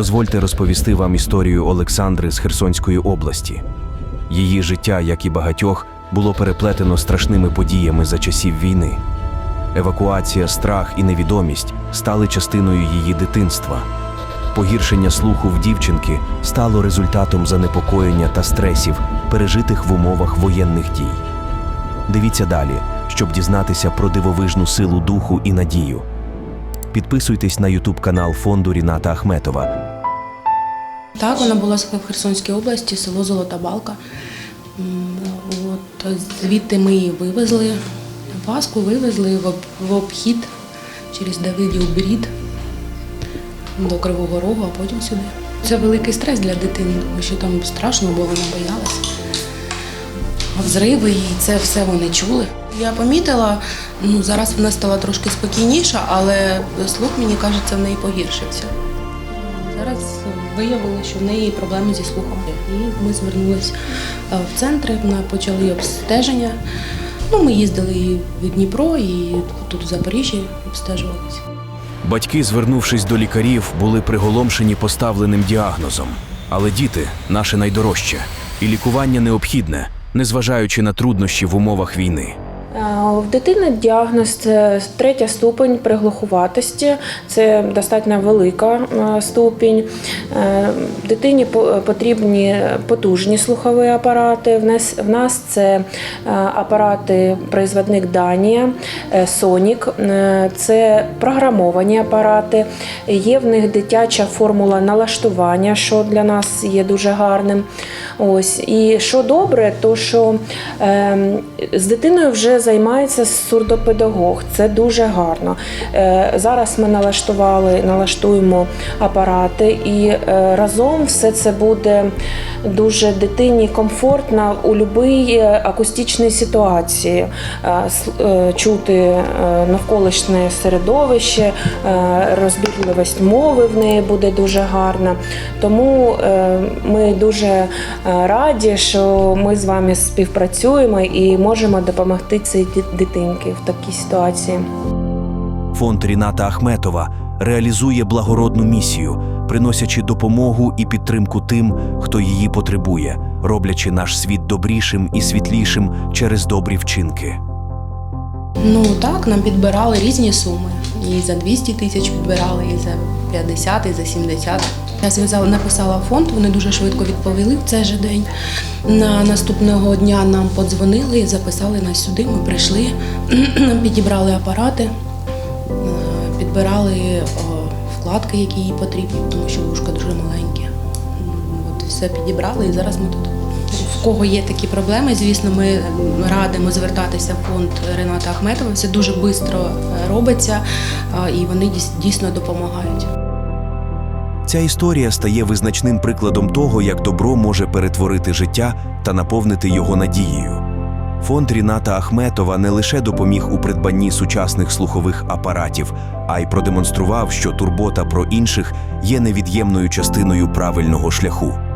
Дозвольте розповісти вам історію Олександри з Херсонської області. Її життя, як і багатьох, було переплетено страшними подіями за часів війни. Евакуація, страх і невідомість стали частиною її дитинства. Погіршення слуху в дівчинки стало результатом занепокоєння та стресів, пережитих в умовах воєнних дій. Дивіться далі, щоб дізнатися про дивовижну силу духу і надію. Підписуйтесь на Ютуб канал фонду Ріната Ахметова. Так, вона була в Херсонській області, село Золота Балка. От, звідти ми її вивезли, Паску вивезли в, обхід через Давидів Брід до Кривого Рогу, а потім сюди. Це великий стрес для дитини, тому що там страшно було, вона боялася. Взриви і це все вони чули. Я помітила, ну зараз вона стала трошки спокійніша, але слух, мені кажеться, в неї погіршився. Зараз виявили, що в неї проблеми зі слухом. І ми звернулися е, в центри, на- почали обстеження. Ну, ми їздили і в Дніпро, і тут в Запоріжжі обстежувалися. Батьки, звернувшись до лікарів, були приголомшені поставленим діагнозом. Але діти наше найдорожче, і лікування необхідне, незважаючи на труднощі в умовах війни. Е, У дитини діагноз це третя ступень приглухуватості, це достатньо велика е, ступінь. Е, Дитині потрібні потужні слухові апарати. В нас, це апарати производник Данія, Сонік, це програмовані апарати. Є в них дитяча формула налаштування, що для нас є дуже гарним. Ось і що добре, то що е, з дитиною вже займається сурдопедагог. Це дуже гарно. Е, зараз ми налаштували, налаштуємо апарати, і е, разом все це буде дуже дитині комфортно у будь-якій акустичній ситуації. Е, с- е, чути навколишнє середовище, розбірливість мови в неї буде дуже гарна. Тому ми дуже раді, що ми з вами співпрацюємо і можемо допомогти цій дитинки в такій ситуації. Фонд Ріната Ахметова реалізує благородну місію, приносячи допомогу і підтримку тим, хто її потребує, роблячи наш світ добрішим і світлішим через добрі вчинки. Ну так, нам підбирали різні суми. І за 200 тисяч підбирали, і за 50, і за 70. Я зв'язала, написала фонд, вони дуже швидко відповіли в цей же день. На наступного дня нам подзвонили і записали нас сюди. Ми прийшли, підібрали апарати, е, підбирали вкладки, які їй потрібні, тому що вушка дуже маленькі. От все підібрали і зараз ми тут. В кого є такі проблеми, звісно, ми радимо звертатися в фонд Рената Ахметова. Все дуже швидко робиться і вони дійсно допомагають. Ця історія стає визначним прикладом того, як добро може перетворити життя та наповнити його надією. Фонд Ріната Ахметова не лише допоміг у придбанні сучасних слухових апаратів, а й продемонстрував, що турбота про інших є невід'ємною частиною правильного шляху.